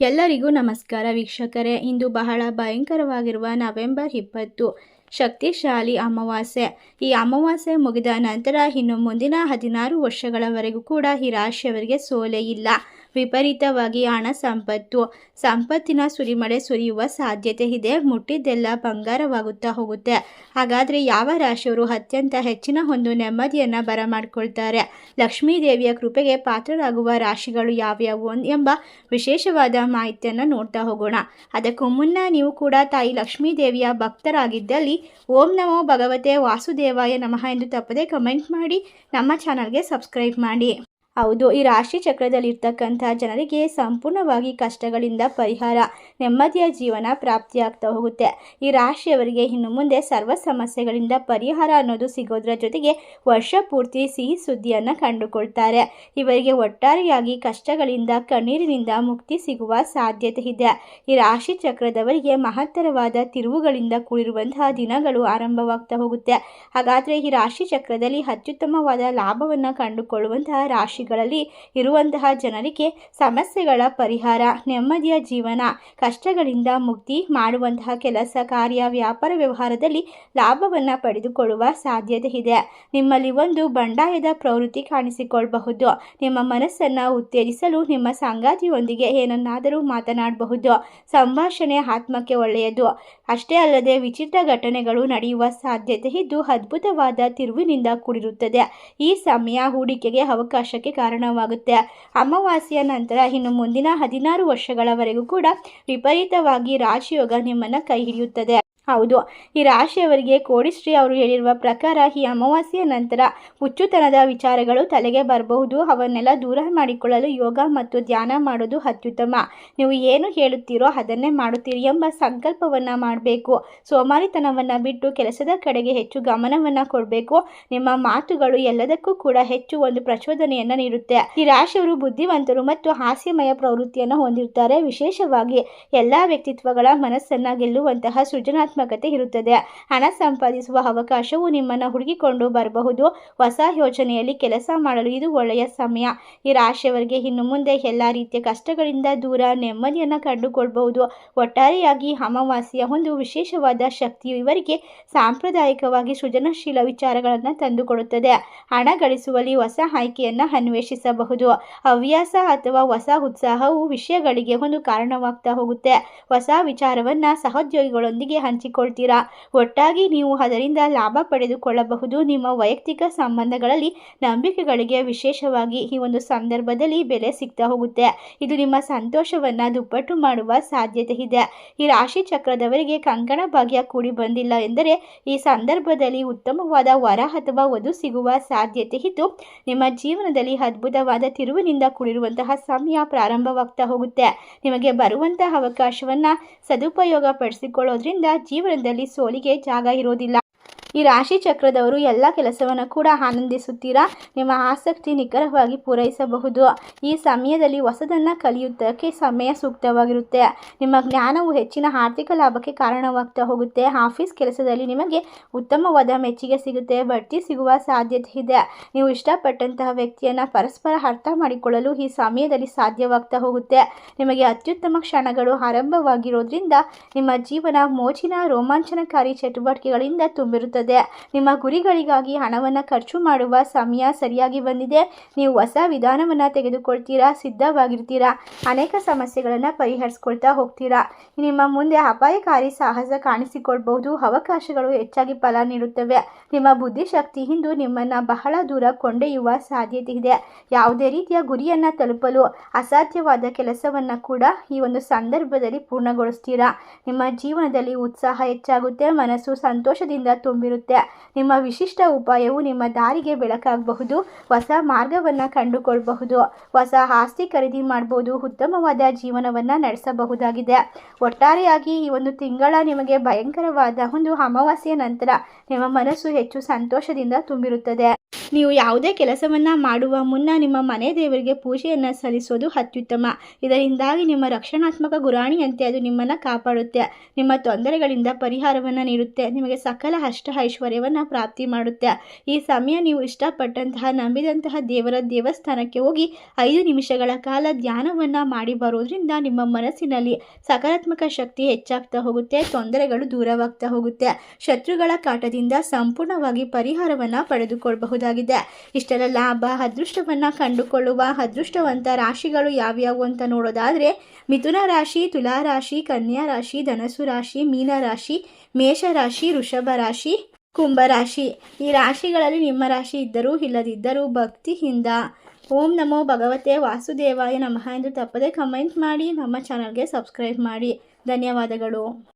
ಎಲ್ಲರಿಗೂ ನಮಸ್ಕಾರ. ವೀಕ್ಷಕರೇ, ಇಂದು ಬಹಳ ಭಯಂಕರವಾಗಿರುವ ನವೆಂಬರ್ ಇಪ್ಪತ್ತು. ಶಕ್ತಿಶಾಲಿ ಅಮಾವಾಸ್ಯೆ. ಈ ಅಮಾವಾಸ್ಯೆ ಮುಗಿದ ನಂತರ ಇನ್ನು ಮುಂದಿನ ಹದಿನಾರು ವರ್ಷಗಳವರೆಗೂ ಕೂಡ ಈ ರಾಶಿಯವರಿಗೆ ಸೋಲೆ ಇಲ್ಲ. ವಿಪರೀತವಾಗಿ ಹಣ ಸಂಪತ್ತು, ಸಂಪತ್ತಿನ ಸುರಿಮಳೆ ಸುರಿಯುವ ಸಾಧ್ಯತೆ ಇದೆ. ಮುಟ್ಟಿದ್ದೆಲ್ಲ ಬಂಗಾರವಾಗುತ್ತಾ ಹೋಗುತ್ತೆ. ಹಾಗಾದರೆ ಯಾವ ರಾಶಿಯವರು ಅತ್ಯಂತ ಹೆಚ್ಚಿನ ಒಂದು ನೆಮ್ಮದಿಯನ್ನು ಬರಮಾಡ್ಕೊಳ್ತಾರೆ? ಲಕ್ಷ್ಮೀ ದೇವಿಯ ಕೃಪೆಗೆ ಪಾತ್ರರಾಗುವ ರಾಶಿಗಳು ಯಾವ್ಯಾವು ಎಂಬ ವಿಶೇಷವಾದ ಮಾಹಿತಿಯನ್ನು ನೋಡ್ತಾ ಹೋಗೋಣ. ಅದಕ್ಕೂ ಮುನ್ನ ನೀವು ಕೂಡ ತಾಯಿ ಲಕ್ಷ್ಮೀ ದೇವಿಯ ಭಕ್ತರಾಗಿದ್ದಲ್ಲಿ ಓಂ ನಮೋ ಭಗವತೆ ವಾಸುದೇವಾಯ ನಮಃ ಎಂದು ತಪ್ಪದೆ ಕಮೆಂಟ್ ಮಾಡಿ ನಮ್ಮ ಚಾನಲ್ಗೆ ಸಬ್ಸ್ಕ್ರೈಬ್ ಮಾಡಿ. ಹೌದು, ಈ ರಾಶಿ ಚಕ್ರದಲ್ಲಿರ್ತಕ್ಕಂಥ ಜನರಿಗೆ ಸಂಪೂರ್ಣವಾಗಿ ಕಷ್ಟಗಳಿಂದ ಪರಿಹಾರ, ನೆಮ್ಮದಿಯ ಜೀವನ ಪ್ರಾಪ್ತಿಯಾಗ್ತಾ ಹೋಗುತ್ತೆ. ಈ ರಾಶಿಯವರಿಗೆ ಇನ್ನು ಮುಂದೆ ಸರ್ವ ಸಮಸ್ಯೆಗಳಿಂದ ಪರಿಹಾರ ಅನ್ನೋದು ಸಿಗೋದ್ರ ಜೊತೆಗೆ ವರ್ಷ ಪೂರ್ತಿ ಸಿಹಿ ಸುದ್ದಿಯನ್ನು ಕಂಡುಕೊಳ್ತಾರೆ. ಇವರಿಗೆ ಒಟ್ಟಾರೆಯಾಗಿ ಕಷ್ಟಗಳಿಂದ ಕಣ್ಣೀರಿನಿಂದ ಮುಕ್ತಿ ಸಿಗುವ ಸಾಧ್ಯತೆ ಇದೆ. ಈ ರಾಶಿ ಚಕ್ರದವರಿಗೆ ಮಹತ್ತರವಾದ ತಿರುವುಗಳಿಂದ ಕೂಡಿರುವಂತಹ ದಿನಗಳು ಆರಂಭವಾಗ್ತಾ ಹೋಗುತ್ತೆ. ಹಾಗಾದರೆ ಈ ರಾಶಿ ಚಕ್ರದಲ್ಲಿ ಅತ್ಯುತ್ತಮವಾದ ಲಾಭವನ್ನು ಕಂಡುಕೊಳ್ಳುವಂತಹ ರಾಶಿಗಳಲ್ಲಿ ಇರುವಂತಹ ಜನರಿಗೆ ಸಮಸ್ಯೆಗಳ ಪರಿಹಾರ, ನೆಮ್ಮದಿಯ ಜೀವನ, ಕಷ್ಟಗಳಿಂದ ಮುಕ್ತಿ ಮಾಡುವಂತಹ ಕೆಲಸ, ಕಾರ್ಯ, ವ್ಯಾಪಾರ ವ್ಯವಹಾರದಲ್ಲಿ ಲಾಭವನ್ನು ಪಡೆದುಕೊಳ್ಳುವ ಸಾಧ್ಯತೆ ಇದೆ. ನಿಮ್ಮಲ್ಲಿ ಒಂದು ಬಂಡಾಯದ ಪ್ರವೃತ್ತಿ ಕಾಣಿಸಿಕೊಳ್ಳಬಹುದು. ನಿಮ್ಮ ಮನಸ್ಸನ್ನು ಉತ್ತೇಜಿಸಲು, ನಿಮ್ಮ ಸಂಗಾತಿಯೊಂದಿಗೆ ಏನನ್ನಾದರೂ ಮಾತನಾಡಬಹುದು. ಸಂಭಾಷಣೆ ಆತ್ಮಕ್ಕೆ ಒಳ್ಳೆಯದು. ಅಷ್ಟೇ ಅಲ್ಲದೆ ವಿಚಿತ್ರ ಘಟನೆಗಳು ನಡೆಯುವ ಸಾಧ್ಯತೆ ಇದ್ದು ಅದ್ಭುತವಾದ ತಿರುವಿನಿಂದ ಕೂಡಿರುತ್ತದೆ. ಈ ಸಮಯ ಹೂಡಿಕೆಗೆ ಅವಕಾಶಕ್ಕೆ ಕಾರಣವಾಗುತ್ತೆ. ಅಮಾವಾಸ್ಯೆಯ ನಂತರ ಇನ್ನು ಮುಂದಿನ ಹದಿನಾರು ವರ್ಷಗಳವರೆಗೂ ಕೂಡ ವಿಪರೀತವಾಗಿ ರಾಜಯೋಗ ನಿಮ್ಮನ್ನು ಕೈ ಹಿಡಿಯುತ್ತದೆ. ಹೌದು. ಈ ರಾಶಿಯವರಿಗೆ ಕೋಡಿಶ್ರೀ ಅವರು ಹೇಳಿರುವ ಪ್ರಕಾರ ಈ ಅಮಾವಾಸ್ಯೆಯ ನಂತರ ಹುಚ್ಚುತನದ ವಿಚಾರಗಳು ತಲೆಗೆ ಬರಬಹುದು. ಅವನ್ನೆಲ್ಲ ದೂರ ಮಾಡಿಕೊಳ್ಳಲು ಯೋಗ ಮತ್ತು ಧ್ಯಾನ ಮಾಡೋದು ಅತ್ಯುತ್ತಮ. ನೀವು ಏನು ಹೇಳುತ್ತೀರೋ ಅದನ್ನೇ ಮಾಡುತ್ತೀರಿ ಎಂಬ ಸಂಕಲ್ಪವನ್ನು ಮಾಡಬೇಕು. ಸೋಮಾರಿತನವನ್ನು ಬಿಟ್ಟು ಕೆಲಸದ ಕಡೆಗೆ ಹೆಚ್ಚು ಗಮನವನ್ನು ಕೊಡಬೇಕು. ನಿಮ್ಮ ಮಾತುಗಳು ಎಲ್ಲದಕ್ಕೂ ಕೂಡ ಹೆಚ್ಚು ಒಂದು ಪ್ರಚೋದನೆಯನ್ನು ನೀಡುತ್ತೆ. ಈ ರಾಶಿಯವರು ಬುದ್ಧಿವಂತರು ಮತ್ತು ಹಾಸ್ಯಮಯ ಪ್ರವೃತ್ತಿಯನ್ನು ಹೊಂದಿರುತ್ತಾರೆ. ವಿಶೇಷವಾಗಿ ಎಲ್ಲ ವ್ಯಕ್ತಿತ್ವಗಳ ಮನಸ್ಸನ್ನು ಗೆಲ್ಲುವಂತಹ ಸೃಜನಾತ್ಮಕ ಇರುತ್ತದೆ. ಹಣ ಸಂಪಾದಿಸುವ ಅವಕಾಶವು ನಿಮ್ಮನ್ನು ಹುಡುಕಿಕೊಂಡು ಬರಬಹುದು. ಹೊಸ ಯೋಜನೆಯಲ್ಲಿ ಕೆಲಸ ಮಾಡಲು ಇದು ಒಳ್ಳೆಯ ಸಮಯ. ಈ ರಾಶಿಯವರಿಗೆ ಇನ್ನು ಮುಂದೆ ಎಲ್ಲ ರೀತಿಯ ಕಷ್ಟಗಳಿಂದ ದೂರ ನೆಮ್ಮದಿಯನ್ನು ಕಂಡುಕೊಳ್ಳಬಹುದು ಒಟ್ಟಾರೆಯಾಗಿ ಅಮಾವಾಸ್ಯೆಯ ಒಂದು ವಿಶೇಷವಾದ ಶಕ್ತಿಯು ಇವರಿಗೆ ಸಾಂಪ್ರದಾಯಿಕವಾಗಿ ಸೃಜನಶೀಲ ವಿಚಾರಗಳನ್ನು ತಂದುಕೊಡುತ್ತದೆ. ಹಣ ಗಳಿಸುವಲ್ಲಿ ಹೊಸ ಆಯ್ಕೆಯನ್ನು ಅನ್ವೇಷಿಸಬಹುದು. ಹವ್ಯಾಸ ಅಥವಾ ಹೊಸ ಉತ್ಸಾಹವು ವಿಷಯಗಳಿಗೆ ಒಂದು ಕಾರಣವಾಗ್ತಾ ಹೋಗುತ್ತೆ. ಹೊಸ ವಿಚಾರವನ್ನು ಸಹೋದ್ಯೋಗಿಗಳೊಂದಿಗೆ ಹಂಚಿಕೊಳ್ತೀರಾ ಒಟ್ಟಾಗಿ ನೀವು ಅದರಿಂದ ಲಾಭ ಪಡೆದುಕೊಳ್ಳಬಹುದು. ನಿಮ್ಮ ವೈಯಕ್ತಿಕ ಸಂಬಂಧಗಳಲ್ಲಿ ನಂಬಿಕೆಗಳಿಗೆ ವಿಶೇಷವಾಗಿ ಈ ಒಂದು ಸಂದರ್ಭದಲ್ಲಿ ಬೆಲೆ ಸಿಗ್ತಾ ಹೋಗುತ್ತೆ. ಇದು ನಿಮ್ಮ ಸಂತೋಷವನ್ನು ದುಪ್ಪಟ್ಟು ಮಾಡುವ ಸಾಧ್ಯತೆ ಇದೆ. ಈ ರಾಶಿ ಚಕ್ರದವರಿಗೆ ಕಂಕಣ ಭಾಗ್ಯ ಕೂಡಿ ಬಂದಿಲ್ಲ ಎಂದರೆ ಈ ಸಂದರ್ಭದಲ್ಲಿ ಉತ್ತಮವಾದ ವರ ಅಥವಾ ವಧು ಸಿಗುವ ಸಾಧ್ಯತೆ ಇದ್ದು, ನಿಮ್ಮ ಜೀವನದಲ್ಲಿ ಅದ್ಭುತವಾದ ತಿರುವಿನಿಂದ ಕೂಡಿರುವಂತಹ ಸಮಯ ಪ್ರಾರಂಭವಾಗ್ತಾ ಹೋಗುತ್ತೆ. ನಿಮಗೆ ಬರುವಂತಹ ಅವಕಾಶವನ್ನು ಸದುಪಯೋಗ ಪಡಿಸಿಕೊಳ್ಳೋದ್ರಿಂದ ಜೀವನದಲ್ಲಿ ಸೋಲಿಗೆ ಜಾಗ ಇರೋದಿಲ್ಲ ಈ ರಾಶಿ ಚಕ್ರದವರು ಎಲ್ಲ ಕೆಲಸವನ್ನು ಕೂಡ ಆನಂದಿಸುತ್ತೀರಾ? ನಿಮ್ಮ ಆಸಕ್ತಿ ನಿಖರವಾಗಿ ಪೂರೈಸಬಹುದು. ಈ ಸಮಯದಲ್ಲಿ ಹೊಸದನ್ನು ಕಲಿಯುವುದಕ್ಕೆ ಸಮಯ ಸೂಕ್ತವಾಗಿರುತ್ತೆ. ನಿಮ್ಮ ಜ್ಞಾನವು ಹೆಚ್ಚಿನ ಆರ್ಥಿಕ ಲಾಭಕ್ಕೆ ಕಾರಣವಾಗ್ತಾ ಹೋಗುತ್ತೆ. ಆಫೀಸ್ ಕೆಲಸದಲ್ಲಿ ನಿಮಗೆ ಉತ್ತಮವಾದ ಮೆಚ್ಚುಗೆ ಸಿಗುತ್ತೆ. ಬಡ್ತಿ ಸಿಗುವ ಸಾಧ್ಯತೆ ಇದೆ. ನೀವು ಇಷ್ಟಪಟ್ಟಂತಹ ವ್ಯಕ್ತಿಯನ್ನು ಪರಸ್ಪರ ಅರ್ಥ ಮಾಡಿಕೊಳ್ಳಲು ಈ ಸಮಯದಲ್ಲಿ ಸಾಧ್ಯವಾಗ್ತಾ ಹೋಗುತ್ತೆ. ನಿಮಗೆ ಅತ್ಯುತ್ತಮ ಕ್ಷಣಗಳು ಆರಂಭವಾಗಿರೋದ್ರಿಂದ ನಿಮ್ಮ ಜೀವನ ಮೋಜಿನ ರೋಮಾಂಚನಕಾರಿ ಚಟುವಟಿಕೆಗಳಿಂದ ತುಂಬಿರುತ್ತದೆ ನಿಮ್ಮ ಗುರಿಗಳಿಗಾಗಿ ಹಣವನ್ನು ಖರ್ಚು ಮಾಡುವ ಸಮಯ ಸರಿಯಾಗಿ ಬಂದಿದೆ. ನೀವು ಹೊಸ ವಿಧಾನವನ್ನು ತೆಗೆದುಕೊಳ್ತೀರಾ? ಸಿದ್ಧವಾಗಿರ್ತೀರಾ? ಅನೇಕ ಸಮಸ್ಯೆಗಳನ್ನು ಪರಿಹರಿಸ್ಕೊಳ್ತಾ ಹೋಗ್ತೀರಾ? ನಿಮ್ಮ ಮುಂದೆ ಅಪಾಯಕಾರಿ ಸಾಹಸ ಕಾಣಿಸಿಕೊಳ್ಬಹುದು. ಅವಕಾಶಗಳು ಹೆಚ್ಚಾಗಿ ಫಲ ನೀಡುತ್ತವೆ. ನಿಮ್ಮ ಬುದ್ಧಿಶಕ್ತಿ ಇಂದು ನಿಮ್ಮನ್ನು ಬಹಳ ದೂರ ಕೊಂಡೊಯ್ಯುವ ಸಾಧ್ಯತೆ ಇದೆ ಯಾವುದೇ ರೀತಿಯ ಗುರಿಯನ್ನು ತಲುಪಲು ಅಸಾಧ್ಯವಾದ ಕೆಲಸವನ್ನು ಕೂಡ ಈ ಒಂದು ಸಂದರ್ಭದಲ್ಲಿ ಪೂರ್ಣಗೊಳಿಸ್ತೀರಾ? ನಿಮ್ಮ ಜೀವನದಲ್ಲಿ ಉತ್ಸಾಹ ಹೆಚ್ಚಾಗುತ್ತೆ. ಮನಸ್ಸು ಸಂತೋಷದಿಂದ ತುಂಬಿರುತ್ತೆ ನಿಮ್ಮ ವಿಶಿಷ್ಟ ಉಪಾಯವು ನಿಮ್ಮ ದಾರಿಗೆ ಬೆಳಕಾಗಬಹುದು, ಹೊಸ ಮಾರ್ಗವನ್ನು ಕಂಡುಕೊಳ್ಬಹುದು, ಹೊಸ ಆಸ್ತಿ ಖರೀದಿ ಮಾಡಬಹುದು ಉತ್ತಮವಾದ ಜೀವನವನ್ನು ನಡೆಸಬಹುದಾಗಿದೆ. ಒಟ್ಟಾರೆಯಾಗಿ ಈ ಒಂದು ತಿಂಗಳ ನಿಮಗೆ ಭಯಂಕರವಾದ ಒಂದು ಅಮಾವಾಸ್ಯೆಯ ನಂತರ ನಿಮ್ಮ ಮನಸ್ಸು ಹೆಚ್ಚು ಸಂತೋಷದಿಂದ ತುಂಬಿರುತ್ತದೆ. ನೀವು ಯಾವುದೇ ಕೆಲಸವನ್ನ ಮಾಡುವ ಮುನ್ನ ನಿಮ್ಮ ಮನೆ ದೇವರಿಗೆ ಪೂಜೆಯನ್ನು ಸಲ್ಲಿಸೋದು ಅತ್ಯುತ್ತಮ. ಇದರಿಂದಾಗಿ ನಿಮ್ಮ ರಕ್ಷಣಾತ್ಮಕ ಗುರಾಣಿಯಂತೆ ಅದು ನಿಮ್ಮನ್ನು ಕಾಪಾಡುತ್ತೆ. ನಿಮ್ಮ ತೊಂದರೆಗಳಿಂದ ಪರಿಹಾರವನ್ನು ನೀಡುತ್ತೆ. ನಿಮಗೆ ಸಕಲ ಅಷ್ಟ ಐಶ್ವರ್ಯವನ್ನು ಪ್ರಾಪ್ತಿ ಮಾಡುತ್ತೆ, ಈ ಸಮಯ ನೀವು ಇಷ್ಟಪಟ್ಟಂತಹ ನಂಬಿದಂತಹ ದೇವರ ದೇವಸ್ಥಾನಕ್ಕೆ ಹೋಗಿ ಐದು ನಿಮಿಷಗಳ ಕಾಲ ಧ್ಯಾನವನ್ನು ಮಾಡಿ ಬರೋದ್ರಿಂದ ನಿಮ್ಮ ಮನಸ್ಸಿನಲ್ಲಿ ಸಕಾರಾತ್ಮಕ ಶಕ್ತಿ ಹೆಚ್ಚಾಗ್ತಾ ಹೋಗುತ್ತೆ, ತೊಂದರೆಗಳು ದೂರವಾಗ್ತಾ ಹೋಗುತ್ತೆ. ಶತ್ರುಗಳ ಕಾಟದಿಂದ ಸಂಪೂರ್ಣವಾಗಿ ಪರಿಹಾರವನ್ನು ಪಡೆದುಕೊಳ್ಳಬಹುದಾಗಿದೆ ಇಷ್ಟೆಲ್ಲ ಲಾಭ, ಅದೃಷ್ಟವನ್ನು ಕಂಡುಕೊಳ್ಳುವ ಅದೃಷ್ಟವಂತ ರಾಶಿಗಳು ಯಾವ್ಯಾವು ಅಂತ ನೋಡೋದಾದರೆ, ಮಿಥುನ ರಾಶಿ, ತುಲಾ ರಾಶಿ, ಕನ್ಯಾ ರಾಶಿ ಧನಸು ರಾಶಿ, ಮೀನ ರಾಶಿ ಮೇಷ ರಾಶಿ ವೃಷಭ ರಾಶಿ ಕುಂಭರಾಶಿ. ಈ ರಾಶಿಗಳಲ್ಲಿ ನಿಮ್ಮ ರಾಶಿ ಇದ್ದರೂ ಇಲ್ಲದಿದ್ದರೂ ಭಕ್ತಿಯಿಂದ ಓಂ ನಮೋ ಭಗವತೆ ವಾಸುದೇವಾಯ ನಮಃ ಎಂದು ತಪ್ಪದೆ ಕಮೆಂಟ್ ಮಾಡಿ, ನಮ್ಮ ಚಾನಲ್ಗೆ ಸಬ್ಸ್ಕ್ರೈಬ್ ಮಾಡಿ. ಧನ್ಯವಾದಗಳು.